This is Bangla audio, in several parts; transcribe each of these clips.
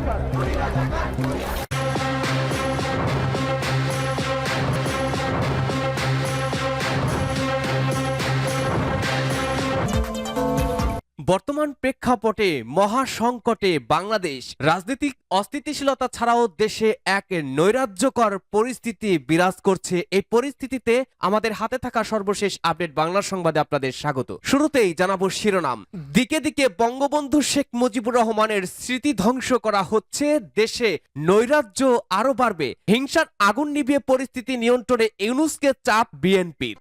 Thank you. বর্তমান প্রেক্ষাপটে মহাসংকটে বাংলাদেশ। রাজনৈতিক অস্থিতিশীলতা ছাড়াও দেশে এক নৈরাজ্যকর পরিস্থিতি বিরাজ করছে। এই পরিস্থিতিতে আমাদের হাতে থাকা সর্বশেষ আপডেট বাংলা সংবাদে আপনাদের স্বাগত। শুরুতেই জানাব শিরোনাম। দিকে দিকে বঙ্গবন্ধু শেখ মুজিবুর রহমানের স্মৃতি ধ্বংস করা হচ্ছে। দেশে নৈরাজ্য আরও বাড়বে। হিংসার আগুন নিভিয়ে পরিস্থিতি নিয়ন্ত্রণে ইউনুসকে চাপ বিএনপির।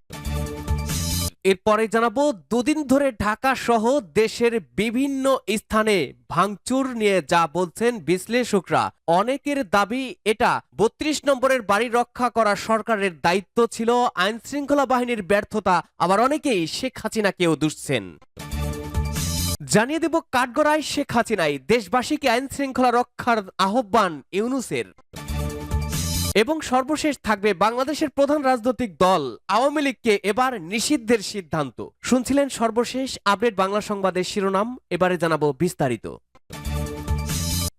এরপরে জানাব, দুদিন ধরে ঢাকা সহ দেশের বিভিন্ন স্থানে ভাঙচুর নিয়ে যা বলছেন বিশ্লেষকরা। অনেকের দাবি এটা, বত্রিশ নম্বরের বাড়ি রক্ষা করা সরকারের দায়িত্ব ছিল আইন শৃঙ্খলা বাহিনীর ব্যর্থতা, আবার অনেকেই শেখ হাসিনাকেও দুষছেন। জানিয়ে দেব, কাঠগড়ায় শেখ হাসিনাই দেশবাসীকে আইন শৃঙ্খলা রক্ষার আহ্বান ইউনুসের। এবং সর্বশেষ থাকবে বাংলাদেশের প্রধান রাজনৈতিক দল, আওয়ামী লীগকে এবার নিষিদ্ধের সিদ্ধান্ত। শুনছিলেন সর্বশেষ আপডেট বাংলা সংবাদের শিরোনাম, এবারে জানাব বিস্তারিত।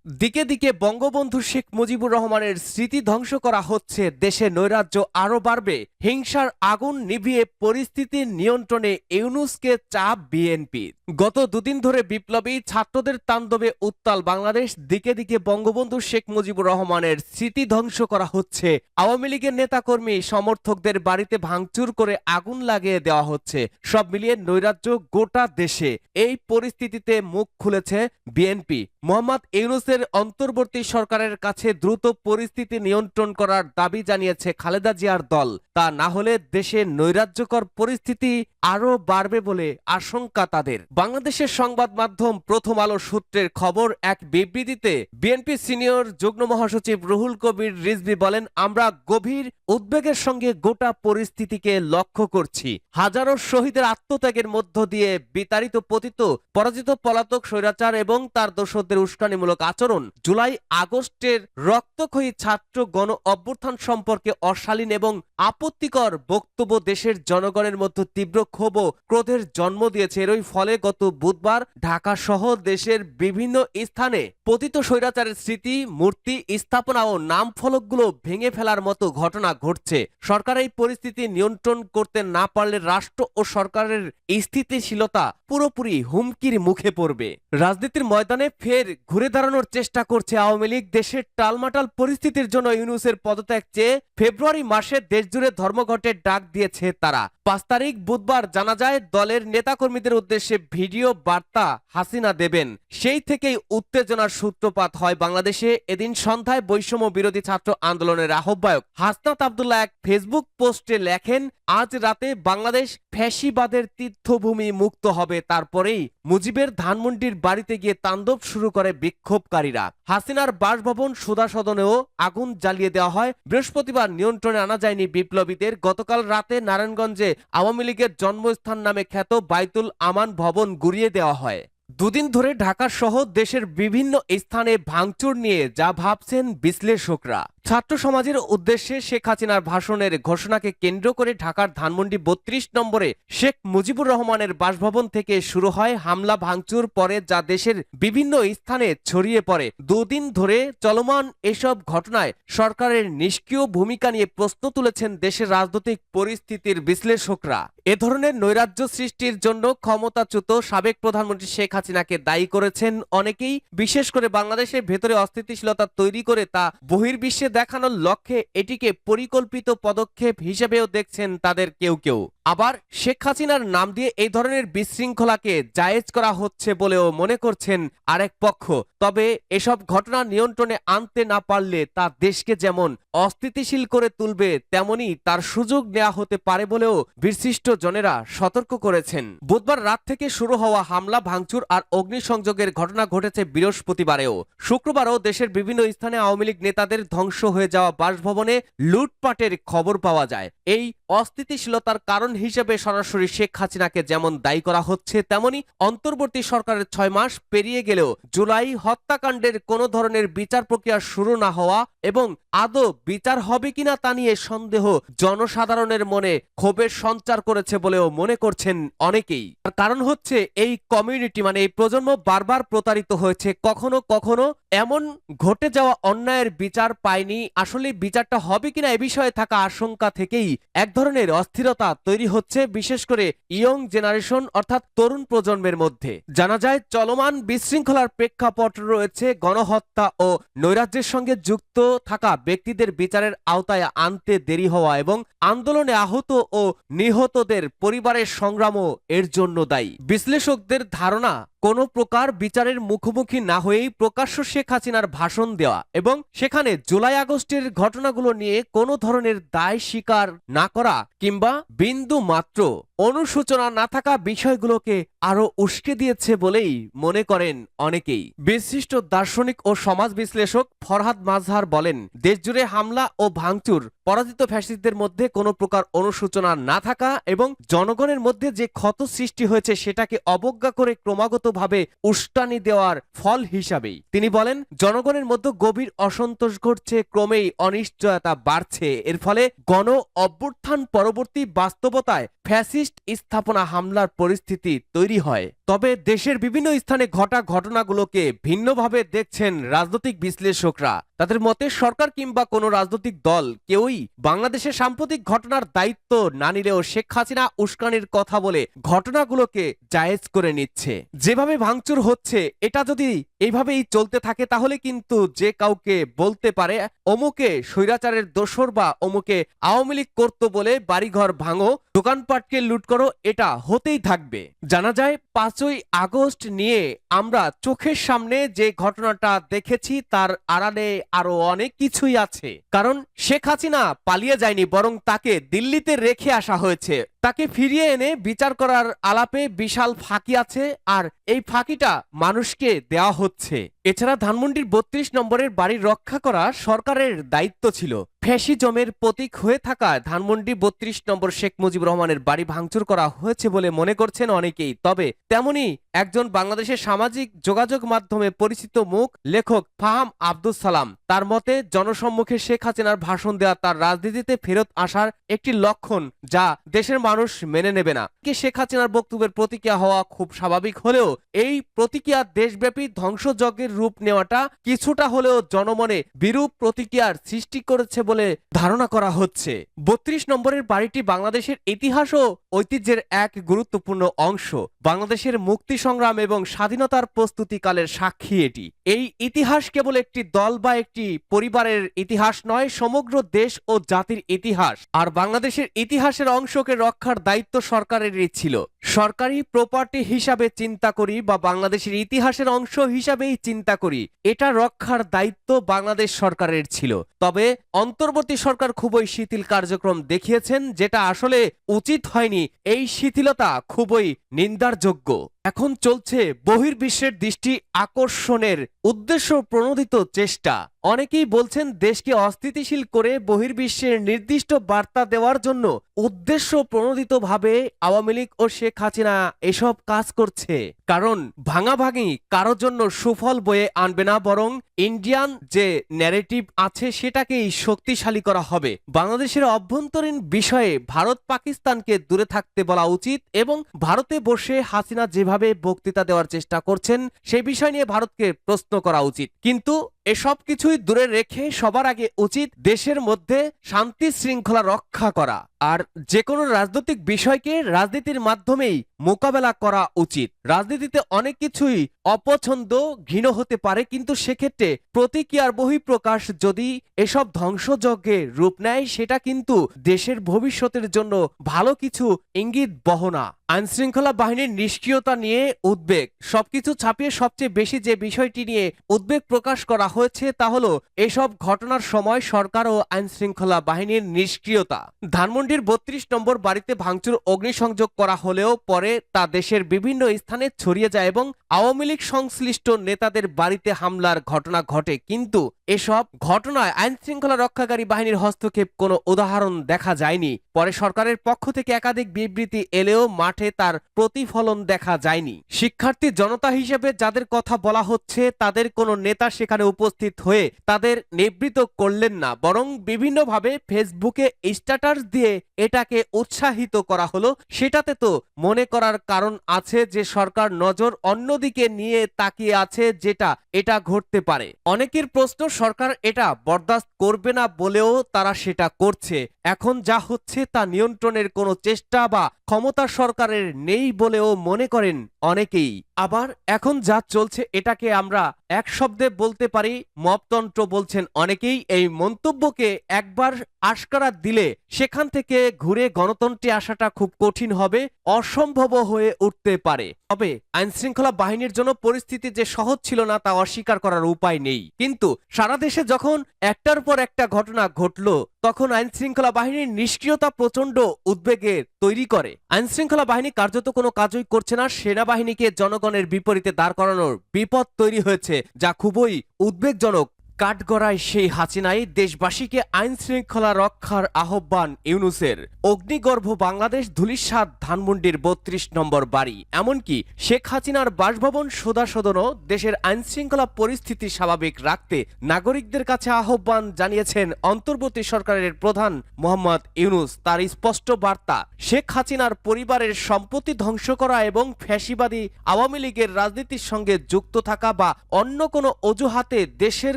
দিকে দিকে বঙ্গবন্ধু শেখ মুজিবুর রহমানের স্মৃতি ধ্বংস করা হচ্ছে, দেশে নৈরাজ্য আরও বাড়বে, হিংসার আগুন নিভিয়ে পরিস্থিতি নিয়ন্ত্রণে ইউনুসকে চাপ বিএনপি। গত দুদিন ধরে বিপ্লবী ছাত্রদের তাণ্ডবে উত্তাল বাংলাদেশ, দিকে দিকে বঙ্গবন্ধু শেখ মুজিবুর রহমানের স্মৃতি ধ্বংস করা হচ্ছে। আওয়ামী লীগের নেতাকর্মী, সমর্থকদের বাড়িতে ভাঙচুর করে আগুন লাগিয়ে দেওয়া হচ্ছে, সব মিলিয়ে নৈরাজ্য গোটা দেশে। এই পরিস্থিতিতে মুখ খুলেছে বিএনপি। মোহাম্মদ ইউনুসের অন্তর্বর্তী সরকারের কাছে দ্রুত পরিস্থিতি নিয়ন্ত্রণ করার দাবি জানিয়েছে খালেদা জিয়ার দল। তা না হলে দেশে নৈরাজ্যকর পরিস্থিতি আরও বাড়বে বলে আশঙ্কা তাদের। বাংলাদেশের সংবাদ মাধ্যম প্রথম আলো সূত্রের খবর, এক বিবৃতিতে বিএনপি সিনিয়র যুগ্ম মহাসচিব রুহুল কবির রিজভি বলেন, আমরা গভীর উদ্বেগের সঙ্গে গোটা পরিস্থিতিকে লক্ষ্য করছি। হাজারো শহীদের আত্মত্যাগের মধ্য দিয়ে বিতাড়িত পতিত, পরাজিত পলাতক স্বৈরাচার এবং তার দোষদের উস্কানিমূলক আচরণ জুলাই আগস্টের রক্তক্ষয়ী ছাত্র গণ অভ্যুত্থান সম্পর্কে অশালীন এবং আপত্তিকর বক্তব্য দেশের জনগণের মধ্যে তীব্র ক্ষোভ ক্রোধের জন্ম দিয়েছে। এরই ফলে গত বুধবার ঢাকা সহ দেশের বিভিন্ন স্থানে পতিত স্বৈরাচারের স্মৃতি, মূর্তি, স্থাপনা ও নাম ফলকগুলো ভেঙে ফেলার মতো ঘটনা ঘটছে। সরকার এই পরিস্থিতি নিয়ন্ত্রণ করতে না পারলে রাষ্ট্র ও সরকারের স্থিতিশীলতা পুরোপুরি হুমকির মুখে পড়বে। রাজনীতির ময়দানে ফের ঘুরে দাঁড়ানোর চেষ্টা করছে আওয়ামী লীগ দেশের টালমাটাল পরিস্থিতির জন্য ইউনুসের পদত্যাগ চেয়ে ফেব্রুয়ারি মাসে দেশজুড়ে ধর্মঘটের ডাক দিয়েছে তারা। পাঁচ তারিখ বুধবার জানা যায় দলের নেতাকর্মীদের উদ্দেশ্যে ভিডিও বার্তা হাসিনা দেবেন। সেই থেকেই উত্তেজনার সূত্রপাত হয় বাংলাদেশে। এদিন সন্ধ্যায় বৈষম্য বিরোধী ছাত্র আন্দোলনের আহ্বায়ক হাসনাত আবদুল্লাহ এক ফেসবুক পোস্টে লেখেন, আজ রাতে বাংলাদেশ ফ্যাসিবাদের তীর্থভূমি মুক্ত হবে। তারপরেই মুজিবের ধানমন্ডির বাড়িতে গিয়ে তাণ্ডব শুরু করে বিক্ষোভকারীরা। হাসিনার বাসভবন সুদা সদনেও আগুন জ্বালিয়ে দেওয়া হয়। বৃহস্পতিবার নিয়ন্ত্রণে আনা যায়নি বিপ্লবীদের। গতকাল রাতে নারায়ণগঞ্জে আওয়ামী লীগের জন্মস্থান নামে খ্যাত বাইতুল আমান ভবন গুড়িয়ে দেওয়া হয়। দুদিন ধরে ঢাকা সহ দেশের বিভিন্ন স্থানে ভাঙচুর নিয়ে যা ভাবছেন বিশ্লেষকরা। ছাত্র সমাজের উদ্দেশ্যে শেখ হাসিনার ভাষণের ঘোষণাকে কেন্দ্র করে ঢাকার ধানমন্ডি বত্রিশ নম্বরে শেখ মুজিবুর রহমানের বাসভবন থেকে শুরু হয় হামলা ভাঙচুর, পরে যা দেশের বিভিন্ন স্থানে ছড়িয়ে পড়ে। দুদিন ধরে চলমান এসব ঘটনায় সরকারের নিষ্ক্রিয় ভূমিকা নিয়ে প্রশ্ন তুলেছেন দেশের রাজনৈতিক পরিস্থিতির বিশ্লেষকরা। এ ধরনের নৈরাজ্য সৃষ্টির জন্য ক্ষমতাচ্যুত সাবেক প্রধানমন্ত্রী শেখ হাসিনাকে দায়ী করেছেন অনেকেই, বিশেষ করে বাংলাদেশের ভেতরে অস্থিতিশীলতা তৈরি করে তা বহির্বিশ্বে দেখানোর লক্ষ্যে এটিকে পরিকল্পিত পদক্ষেপ হিসেবেও দেখছেন তাদের কেউ কেউ। আবার শেখ হাসিনার নাম দিয়ে এই ধরনের বিশৃঙ্খলাকে জায়েজ করা হচ্ছে বলেও মনে করছেন আরেক পক্ষ। তবে এসব ঘটনা নিয়ন্ত্রণে আনতে না পারলে তা দেশকে যেমন অস্থিতিশীল করে তুলবে, তেমনি তার সুযোগ নেওয়া হতে পারে বলেও বিশিষ্ট জনেরা সতর্ক করেছেন। বুধবার রাত থেকে শুরু হওয়া হামলা, ভাঙচুর আর অগ্নিসংযোগের ঘটনা ঘটেছে বৃহস্পতিবারেও। শুক্রবারও দেশের বিভিন্ন স্থানে আওয়ামী লীগ নেতাদের ধ্বংস হয়ে যাওয়া বাসভবনে লুটপাটের খবর পাওয়া যায়। এই অস্থিতিশীলতার কারণ হিসেবে সরাসরি শেখ হাসিনাকে যেমন দায়ী করা হচ্ছে, তেমনি অন্তর্বর্তী সরকারের ছয় মাস পেরিয়ে গেলেও জুলাই হত্যাকাণ্ডের কোনো ধরনের বিচার প্রক্রিয়া শুরু না হওয়া এবং আদৌ বিচার হবে কিনা তা নিয়ে সন্দেহ জনসাধারণের মনে ক্ষোভের সঞ্চার করেছে বলেও মনে করছেন অনেকেই। কারণ হচ্ছে, এই কমিউনিটি মানে এই প্রজন্ম বারবার প্রতারিত হয়েছে, কখনো কখনো এমন ঘটে যাওয়া অন্যায়ের বিচার পায়নি। আসলে বিচারটা হবে কিনা এ বিষয়ে থাকা আশঙ্কা থেকেই এক ধরনের অস্থিরতা তৈরি হচ্ছে, বিশেষ করে ইয়ং জেনারেশন, অর্থাৎ তরুণ প্রজন্মের মধ্যে। জানা যায়, চলমান বিশৃঙ্খলার প্রেক্ষাপট রয়েছে গণহত্যা ও নৈরাজ্যের সঙ্গে যুক্ত থাকা ব্যক্তিদের বিচারের আওতায় আনতে দেরি হওয়া এবং আন্দোলনে আহত ও নিহতদের পরিবারের সংগ্রামও এর জন্য দায়ী। বিশ্লেষকদের ধারণা কোনো প্রকার বিচারের মুখোমুখি না হয়েই প্রকাশ্য শেখ হাসিনার ভাষণ দেওয়া এবং সেখানে জুলাই আগস্টের ঘটনাগুলো নিয়ে কোনো ধরনের দায় স্বীকার না করা কিংবা বিন্দু মাত্র অনুসূচনা না থাকা বিষয়গুলোকে আরও উস্কে দিয়েছে বলেই মনে করেন অনেকেই। বিশিষ্ট দার্শনিক ও সমাজ বিশ্লেষক ফরহাদ মাজহার বলেন, দেশজুড়ে হামলা ও ভাঙচুর পরাজিত ফ্যাসিস্টদের মধ্যে কোনো প্রকার অনুসূচনা না থাকা এবং জনগণের মধ্যে যে ক্ষত সৃষ্টি হয়েছে সেটাকে অবজ্ঞা করে ক্রমাগতভাবে উস্কানি দেওয়ার ফল হিসাবেই। তিনি বলেন, জনগণের মধ্যে গভীর অসন্তোষ ঘটছে, ক্রমেই অনিশ্চয়তা বাড়ছে। এর ফলে গণ অভ্যুত্থান পরবর্তী বাস্তবতায় ফ্যাসিস্ট স্থাপনা হামলার পরিস্থিতি তৈরি হয়। তবে দেশের বিভিন্ন স্থানে ঘটা ঘটনাগুলোকে ভিন্নভাবে দেখছেন রাজনৈতিক বিশ্লেষকরা। তাদের মতে, সরকার কিংবা কোনো রাজনৈতিক দল কেউই বাংলাদেশের সাম্প্রতিক ঘটনার দায়িত্ব না নিলেও শেখ হাসিনা উস্কানির কথা বলে ঘটনাগুলোকে জায়েজ করে নিচ্ছে। যেভাবে ভাঙচুর হচ্ছে, এটা যদি এইভাবেই চলতে থাকে, তাহলে কিন্তু যে কাউকে বলতে পারে, অমুকে স্বৈরাচারের দোসর বা অমুকে আওয়ামী লীগ করতো বলে বাড়িঘর ভাঙো, দোকানপাটকে লুট করো, এটা হতেই থাকবে। জানা যায়, পাঁচই আগস্ট নিয়ে আমরা চোখের সামনে যে ঘটনাটা দেখেছি, তার আড়ালে আরও অনেক কিছুই আছে। কারণ শেখ হাসিনা পালিয়ে যায়নি, বরং তাকে দিল্লিতে রেখে আসা হয়েছে। তাকে ফিরিয়ে এনে বিচার করার আলাপে বিশাল ফাঁকি আছে আর এই ফাঁকিটা মানুষকে দেওয়া হচ্ছে। এছাড়া ধানমন্ডির বত্রিশ নম্বরের বাড়ি রক্ষা করা সরকারের দায়িত্ব ছিল। ফ্যাসিজমের প্রতীক হয়ে থাকা ধানমন্ডি বত্রিশ নম্বর শেখ মুজিব রহমানের বাড়ি ভাঙচুর করা হয়েছে বলে মনে করছেন অনেকেই। তবে তেমনি একজন বাংলাদেশের সামাজিক যোগাযোগ মাধ্যমে পরিচিত মুখ লেখক ফাহাম আব্দুল সালাম। তার মতে, জনসম্মুখে শেখ হাসিনার ভাষণ দেওয়া তার রাজনীতিতে ফেরত আসার একটি লক্ষণ যা দেশের মানুষ মেনে নেবে না। কি শেখ হাসিনার বক্তব্যের প্রতিক্রিয়া হওয়া খুব স্বাভাবিক হলেও এই প্রতিক্রিয়া দেশব্যাপী ধ্বংসযজ্ঞের রূপ নেওয়াটা কিছুটা হলেও জনমনে বিরূপ প্রতিক্রিয়ার সৃষ্টি করেছে বলে ধারণা করা হচ্ছে। বত্রিশ নম্বরের বাড়িটি বাংলাদেশের ইতিহাস ও ঐতিহ্যের এক গুরুত্বপূর্ণ অংশ। বাংলাদেশের মুক্তি সংগ্রাম এবং স্বাধীনতার প্রস্তুতিকালের সাক্ষী এটি। এই ইতিহাস কেবল একটি দল বা একটি পরিবারের ইতিহাস নয়, সমগ্র দেশ ও জাতির ইতিহাস। আর বাংলাদেশের ইতিহাসের অংশকে রক্ষার দায়িত্ব সরকারেরই ছিল। সরকারি প্রপার্টি হিসাবে চিন্তা করি বা বাংলাদেশের ইতিহাসের অংশ হিসাবেই চিন্তা করি, এটা রক্ষার দায়িত্ব বাংলাদেশ সরকারের ছিল। তবে অন্তর্বর্তী সরকার খুবই শিথিল কার্যক্রম দেখিয়েছেন, যেটা আসলে উচিত হয়নি। এই শিথিলতা খুবই নিন্দারযোগ্য। এখন চলছে বহির্বিশ্বের দৃষ্টি আকর্ষণের উদ্দেশ্য প্রণোদিত চেষ্টা। অনেকেই বলছেন দেশকে অস্থিতিশীল করে বহির্বিশ্বের নির্দিষ্ট বার্তা দেওয়ার জন্য উদ্দেশ্য প্রণোদিতভাবে আওয়ামী লীগ ও শেখ হাসিনা এসব কাজ করছে। কারণ ভাঙাভাঙি কারোর জন্য সুফল বয়ে আনবে না, বরং ইন্ডিয়ান যে ন্যারেটিভ আছে সেটাকেই শক্তিশালী করা হবে। বাংলাদেশের অভ্যন্তরীণ বিষয়ে ভারত পাকিস্তানকে দূরে থাকতে বলা উচিত এবং ভারতে বসে হাসিনা যেভাবে বক্তৃতা দেওয়ার চেষ্টা করছেন সেই বিষয় নিয়ে ভারতকে প্রশ্ন করা উচিত। কিন্তু এসব কিছুই দূরে রেখে সবার আগে উচিত দেশের মধ্যে শান্তি শৃঙ্খলা রক্ষা করা। আর যে কোনো রাজনৈতিক বিষয়কে রাজনীতির মাধ্যমেই মোকাবেলা করা উচিত। রাজনীতিতে অনেক কিছুই অপছন্দ, ঘৃণ হতে পারে, কিন্তু সেক্ষেত্রে প্রতিক্রিয়ার বহিঃপ্রকাশ যদি এসব ধ্বংসযজ্ঞে রূপ নেয়, সেটা কিন্তু দেশের ভবিষ্যতের জন্য ভালো কিছু ইঙ্গিত, বহনা। আইন শৃঙ্খলা বাহিনীর নিষ্ক্রিয়তা নিয়ে উদ্বেগ। সবকিছু ছাপিয়ে সবচেয়ে বেশি যে বিষয়টি নিয়ে উদ্বেগ প্রকাশ করা হয়েছে, তা হলো এসব ঘটনার সময় সরকার ও আইন শৃঙ্খলা বাহিনীর নিষ্ক্রিয়তা। ধানমন্ডির বত্রিশ নম্বর বাড়িতে ভাঙচুর, অগ্নিসংযোগ করা হলেও পরে তা দেশের বিভিন্ন স্থানে ছড়িয়ে যায় এবং আওয়ামী লীগ সংশ্লিষ্ট নেতাদের বাড়িতে হামলার ঘটনা ঘটে। কিন্তু এসব ঘটনায় আইন শৃঙ্খলা রক্ষাকারী বাহিনীর হস্তক্ষেপ কোনো উদাহরণ দেখা যায়নি। পরে সরকারের পক্ষ থেকে একাধিক বিবৃতি এলেও মাঠে তার প্রতিফলন দেখা যায়নি। শিক্ষার্থী জনতা হিসেবে যাদের কথা বলা হচ্ছে, তাদের কোনো নেতা সেখানে উপস্থিত হয়ে তাদের নিবৃত করলেন না। বরং বিভিন্নভাবে ফেসবুকে স্ট্যাটাস দিয়ে এটাকে উৎসাহিত করা হলো। সেটাতে তো মনে করা করার কারণ আছে যে সরকার নজর অন্যদিকে নিয়ে তাকিয়ে আছে যেটা এটা ঘটতে পারে। অনেকের প্রশ্ন, সরকার এটা বরদাস্ত করবে না বলেও তারা সেটা করছে। এখন যা হচ্ছে তা নিয়ন্ত্রণের কোনো চেষ্টা বা ক্ষমতা সরকারের নেই বলেও মনে করেন অনেকেই। আবার এখন যা চলছে এটাকে আমরা এক শব্দে বলতে পারি, মপতন্ত্র বলছেন অনেকেই। এই মন্তব্যকে একবার আশকারা দিলে সেখান থেকে ঘুরে গণতন্ত্রে আসাটা খুব কঠিন হবে, অসম্ভব হয়ে উঠতে পারে। তবে আইনশৃঙ্খলা বাহিনীর জন্য পরিস্থিতি যে সহজ ছিল না, তা অস্বীকার করার উপায় নেই। কিন্তু সারা দেশে যখন একটার পর একটা ঘটনা ঘটলো, তখন আইন শৃঙ্খলা বাহিনীর নিষ্ক্রিয়তা প্রচণ্ড উদ্বেগের তৈরি করে। আইন শৃঙ্খলা বাহিনী কার্যত কোনো কাজই করছে না, সেনাবাহিনীকে জনগণের বিপরীতে দাঁড় করানোর বিপদ তৈরি হয়েছে, যা খুবই উদ্বেগজনক কাঠগড়ায় সেই হাসিনাই দেশবাসীকে আইন শৃঙ্খলা রক্ষার আহ্বান ইউনুসের। অগ্নিগর্ভ বাংলাদেশ ধুলিসাদ ধানমন্ডির বত্রিশ নম্বর বাড়ি। এমনকি শেখ হাসিনার বাসভবন সোদা সদনও দেশের আইন শৃঙ্খলা পরিস্থিতি স্বাভাবিক রাখতে নাগরিকদের কাছে আহ্বান জানিয়েছেন অন্তর্বর্তী সরকারের প্রধান মোহাম্মদ ইউনুস। তার স্পষ্ট বার্তা, শেখ হাসিনার পরিবারের সম্পত্তি ধ্বংস করা এবং ফ্যাসিবাদী আওয়ামী লীগের রাজনীতির সঙ্গে যুক্ত থাকা বা অন্য কোনো অজুহাতে দেশের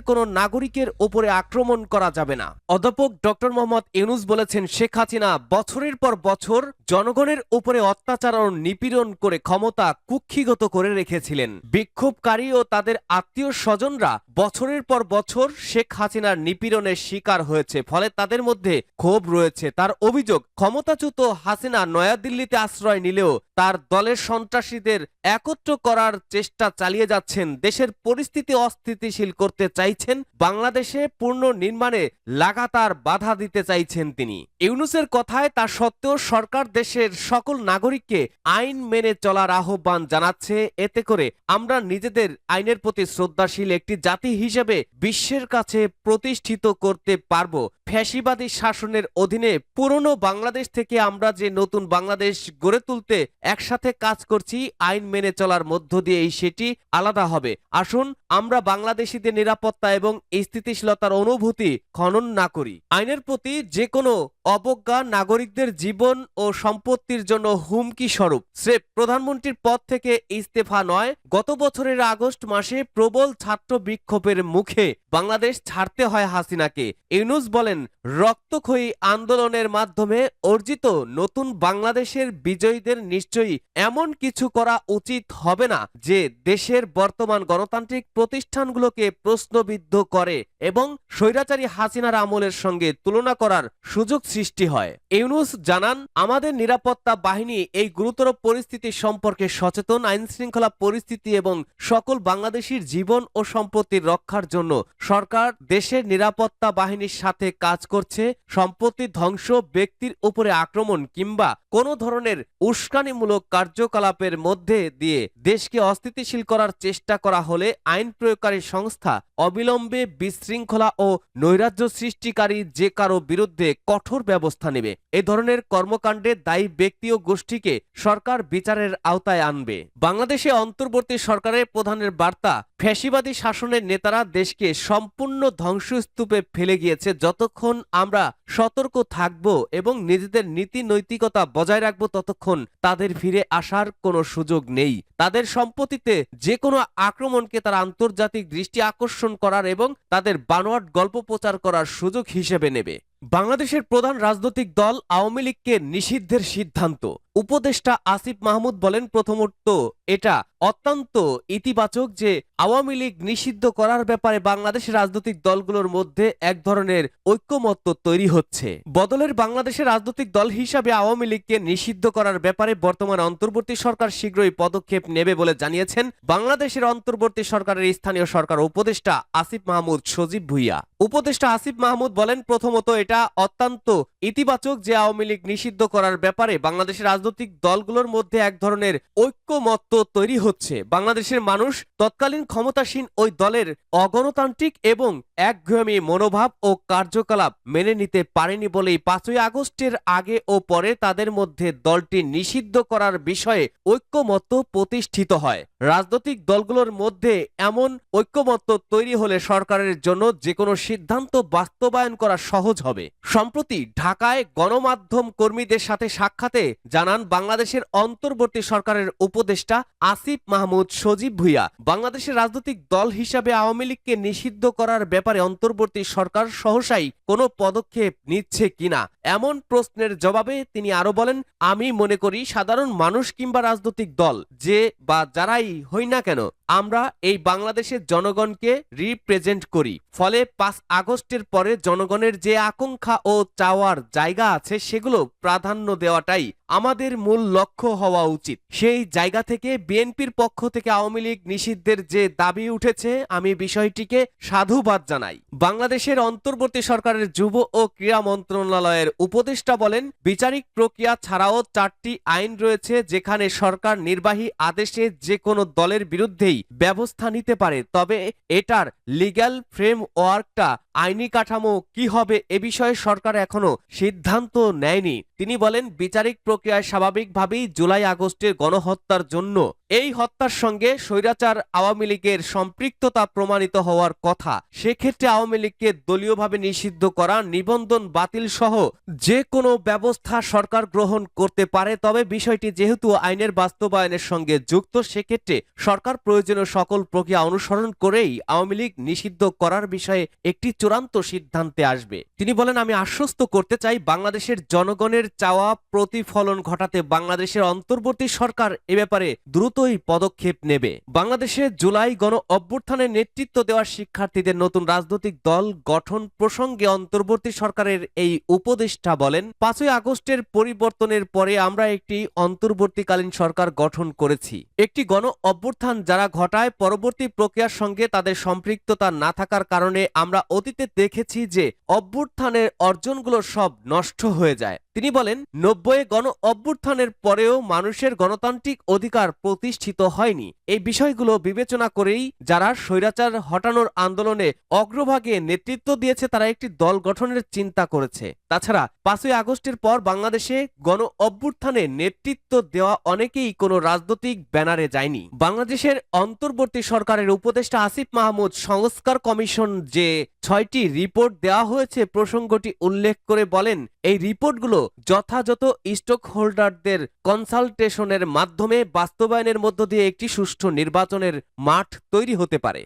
কোনো নাগরিকের ওপরে আক্রমণ করা যাবে না। অধ্যাপক ডক্টর মোহাম্মদ ইউনুস বলেছেন, শেখ হাসিনা বছরের পর বছর জনগণের উপরে অত্যাচার ও নিপীড়ন করে ক্ষমতা কুক্ষিগত করে রেখেছিলেন। বিক্ষোভকারী ও তাদের আত্মীয় স্বজনরা বছরের পর বছর শেখ হাসিনার নিপীড়নের শিকার হয়েছে, ফলে তাদের মধ্যে ক্ষোভ রয়েছে। তার অভিযোগ, ক্ষমতাচ্যুত হাসিনা নয়াদিল্লিতে আশ্রয় নিলেও তার দলের সন্ত্রাসীদের একত্র করার চেষ্টা চালিয়ে যাচ্ছেন, দেশের পরিস্থিতি অস্থিতিশীল করতে চাইছেন, বাংলাদেশে পূর্ণ নির্মাণে লাগাতার বাধা দিতে চাইছেন তিনি। ইউনুসের কথায় তা সত্ত্বেও সরকার দেশের সকল নাগরিককে আইন মেনে চলার আহ্বান জানাচ্ছে। এতে করে আমরা নিজেদের আইনের প্রতি শ্রদ্ধাশীল একটি জাতি হিসেবে বিশ্বের কাছে প্রতিষ্ঠিত করতে পারব। ফ্যাসিবাদী শাসনের অধীনে পুরনো বাংলাদেশ থেকে আমরা যে নতুন বাংলাদেশ গড়ে তুলতে একসাথে কাজ করছি, আইন মেনে চলার মধ্য দিয়েই সেটি আলাদা হবে। আসুন, আমরা বাংলাদেশিদের নিরাপত্তা এবং স্থিতিশীলতার অনুভূতি খনন না করি। আইনের প্রতি যে কোনো অবজ্ঞা নাগরিকদের জীবন ও সম্পত্তির জন্য হুমকি স্বরূপ। স্রেফ প্রধানমন্ত্রীর পদ থেকে ইস্তেফা নয়, গত বছরের আগস্ট মাসে প্রবল ছাত্র বিক্ষোভের মুখে বাংলাদেশ ছাড়তে হয় হাসিনাকে। ইউনুস বলেন, রক্তক্ষয়ী আন্দোলনের মাধ্যমে অর্জিত নতুন বাংলাদেশের বিজয়ীদের নিশ্চয়ই এমন কিছু করা উচিত হবে না যে দেশের বর্তমান গণতান্ত্রিক প্রতিষ্ঠানগুলোকে প্রশ্নবিদ্ধ করে। এবং স্বৈরাচারী হাসিনার আমলের সঙ্গে তুলনা করার সুযোগ সৃষ্টি হয়। ইউনুস জানান, আমাদের নিরাপত্তা বাহিনী এই গুরুতর পরিস্থিতি সম্পর্কে সচেতন আইন শৃঙ্খলা পরিস্থিতি এবং সকল বাংলাদেশির জীবন ও সম্পত্তির রক্ষার জন্য সরকার দেশের নিরাপত্তা বাহিনীর সাথে কাজ করছে। সম্পত্তি ধ্বংস ব্যক্তির উপরে আক্রমণ কিংবা কোনো ধরনের উস্কানিমূলক কার্যকলাপের মধ্যে দিয়ে দেশকে অস্থিতিশীল করার চেষ্টা করা হলে আইন প্রয়োগকারী সংস্থা অবিলম্বে বিশৃঙ্খলা ও নৈরাজ্য সৃষ্টিকারী যে কারও বিরুদ্ধে কঠোর ব্যবস্থা নেবে। এ ধরনের কর্মকাণ্ডে দায়ী ব্যক্তি ও গোষ্ঠীকে সরকার বিচারের আওতায় আনবে। বাংলাদেশে অন্তর্বর্তী সরকারের প্রধানের বার্তা, ফ্যাসিবাদী শাসনের নেতারা দেশকে সম্পূর্ণ ধ্বংসস্তূপে ফেলে গিয়েছে যতক্ষণ আমরা সতর্ক থাকব এবং নিজেদের নীতি নৈতিকতা বজায় রাখব ততক্ষণ তাদের ফিরে আসার কোনো সুযোগ নেই। তাদের সম্পত্তিতে যে কোনো আক্রমণকে তারা আন্তর্জাতিক দৃষ্টি আকর্ষণ করার এবং তাদের বানোয়াট গল্প প্রচার করার সুযোগ হিসেবে নেবে। বাংলাদেশের প্রধান রাজনৈতিক দল আওয়ামী লীগকে নিষিদ্ধের সিদ্ধান্ত। উপদেষ্টা আসিফ মাহমুদ বলেন, প্রথমত, এটা অত্যন্ত ইতিবাচক যে আওয়ামী লীগ নিষিদ্ধ করার ব্যাপারে বাংলাদেশের রাজনৈতিক দলগুলোর মধ্যে এক ধরনের ঐক্যমত্য তৈরি হচ্ছে। বদলের বাংলাদেশের রাজনৈতিক দল হিসাবে আওয়ামী লীগকে নিষিদ্ধ করার ব্যাপারে বর্তমান অন্তর্বর্তী সরকার শীঘ্রই পদক্ষেপ নেবে বলে জানিয়েছেন বাংলাদেশের অন্তর্বর্তী সরকারের স্থানীয় সরকার উপদেষ্টা আসিফ মাহমুদ সজীব ভুইয়া। উপদেষ্টা আসিফ মাহমুদ বলেন, প্রথমত এটা অত্যন্ত ইতিবাচক যে আওয়ামী লীগ নিষিদ্ধ করার ব্যাপারে বাংলাদেশের রাজনৈতিক দলগুলোর মধ্যে এক ধরনের ঐক্যমত্য তৈরি হচ্ছে। বাংলাদেশের মানুষ তৎকালীন ক্ষমতাসীন ওই দলের অগণতান্ত্রিক এবং একঘেয়েমি মনোভাব ও কার্যকলাপ মেনে নিতে পারেনি বলেই পাঁচই আগস্টের আগে ও পরে তাদের মধ্যে দলটি নিষিদ্ধ করার বিষয়ে ঐক্যমত্য প্রতিষ্ঠিত হয়। রাজনৈতিক দলগুলোর মধ্যে এমন ঐক্যমত্য তৈরি হলে সরকারের জন্য যে কোনো সিদ্ধান্ত বাস্তবায়ন করা সহজ হবে। সম্প্রতি ঢাকায় গণমাধ্যম কর্মীদের সাথে সাক্ষাতে জানান বাংলাদেশের অন্তর্বর্তী সরকারের উপদেষ্টা আসিফ মাহমুদ সজীব ভুইয়া। বাংলাদেশের রাজনৈতিক দল হিসাবে আওয়ামী লীগকে নিষিদ্ধ করার ব্যাপারে অন্তর্বর্তী সরকার সহসাই কোনো পদক্ষেপ নিচ্ছে কিনা? এমন প্রশ্নের জবাবে তিনি আরও বলেন, আমি মনে করি সাধারণ মানুষ কিংবা রাজনৈতিক দল, যে বা যারাই হই না কেন, আমরা এই বাংলাদেশের জনগণকে রিপ্রেজেন্ট করি। ফলে পাঁচ আগস্টের পরে জনগণের যে আকাঙ্ক্ষা ও চাওয়ার জায়গা আছে, সেগুলো প্রাধান্য দেওয়াটাই আমাদের মূল লক্ষ্য হওয়া উচিত। সেই জায়গা থেকে বিএনপির পক্ষ থেকে আওয়ামী লীগ নিষিদ্ধের যে দাবি উঠেছে, আমি বিষয়টিকে সাধুবাদ জানাই। বাংলাদেশের অন্তর্বর্তী সরকারের যুব ও ক্রীড়া মন্ত্রণালয়ের উপদেষ্টা বলেন, বিচারিক প্রক্রিয়া ছাড়াও চারটি আইন রয়েছে যেখানে সরকার নির্বাহী আদেশে যে কোনো দলের বিরুদ্ধেই ব্যবস্থা নিতে পারে। তবে এটার লিগ্যাল ফ্রেমওয়ার্কটা আইনি কাঠামো কি হবে এ বিষয়ে সরকার এখনও সিদ্ধান্ত নেয়নি। তিনি বলেন, বিচারিক প্রক্রিয়ায় স্বাভাবিকভাবেই জুলাই আগস্টের গণহত্যার জন্য এই হত্যার সঙ্গে স্বৈরাচার আওয়ামী লীগের সম্পৃক্ততা প্রমাণিত হওয়ার কথা। সেক্ষেত্রে আওয়ামী লীগকে দলীয়ভাবে নিষিদ্ধ করা, নিবন্ধন বাতিল সহ যে কোনো ব্যবস্থা সরকার গ্রহণ করতে পারে, তবে বিষয়টি যেহেতু আইনের বাস্তবায়নের সঙ্গে যুক্ত, সেক্ষেত্রে সরকার প্রয়োজনীয় সকল প্রক্রিয়া অনুসরণ করেই আওয়ামী লীগ নিষিদ্ধ করার বিষয়ে একটি চূড়ান্ত সিদ্ধান্তে আসবে। তিনি বলেন, আমি আশ্বস্ত করতে চাই বাংলাদেশের জনগণের চাওয়া প্রতিফলন ঘটাতে বাংলাদেশের অন্তর্বর্তী সরকার এ ব্যাপারে দ্রুতই পদক্ষেপ নেবে। বাংলাদেশে জুলাই গণ অভ্যুত্থানে নেতৃত্ব দেওয়ার শিক্ষার্থীদের নতুন রাজনৈতিক দল গঠন প্রসঙ্গে অন্তর্বর্তী সরকারের এই উপদেষ্টা বলেন, পাঁচই আগস্টের পরিবর্তনের পরে আমরা একটি অন্তর্বর্তীকালীন সরকার গঠন করেছি। একটি গণ অভ্যুত্থান যারা ঘটায়, পরবর্তী প্রক্রিয়ার সঙ্গে তাদের সম্পৃক্ততা না থাকার কারণে আমরা অতীতে দেখেছি যে অভ্যুত্থানের অর্জনগুলো সব নষ্ট হয়ে যায়। তিনি বলেন নব্বই গণ অভ্যুত্থানের পরেও মানুষের গণতান্ত্রিক অধিকার প্রতিষ্ঠিত হয়নি। এই বিষয়গুলো বিবেচনা করেই যারা স্বৈরাচার হটানোর আন্দোলনে অগ্রভাগে নেতৃত্ব দিয়েছে, তারা একটি দল গঠনের চিন্তা করেছে। তাছাড়া, পাঁচই আগস্টের পর বাংলাদেশে গণ অভ্যুত্থানে নেতৃত্ব দেওয়া অনেকেই কোনো রাজনৈতিক ব্যানারে যায়নি। বাংলাদেশের অন্তর্বর্তী সরকারের উপদেষ্টা আসিফ মাহমুদ সংস্কার কমিশন যে ছয়টি রিপোর্ট দেওয়া হয়েছে প্রসঙ্গটি উল্লেখ করে বলেন, এই রিপোর্টগুলো যথাযথ স্টক হোল্ডারদের কনসালটেশনের মাধ্যমে বাস্তবায়নের মধ্য দিয়ে একটি সুষ্ঠু নির্বাচনের মাঠ তৈরি হতে পারে।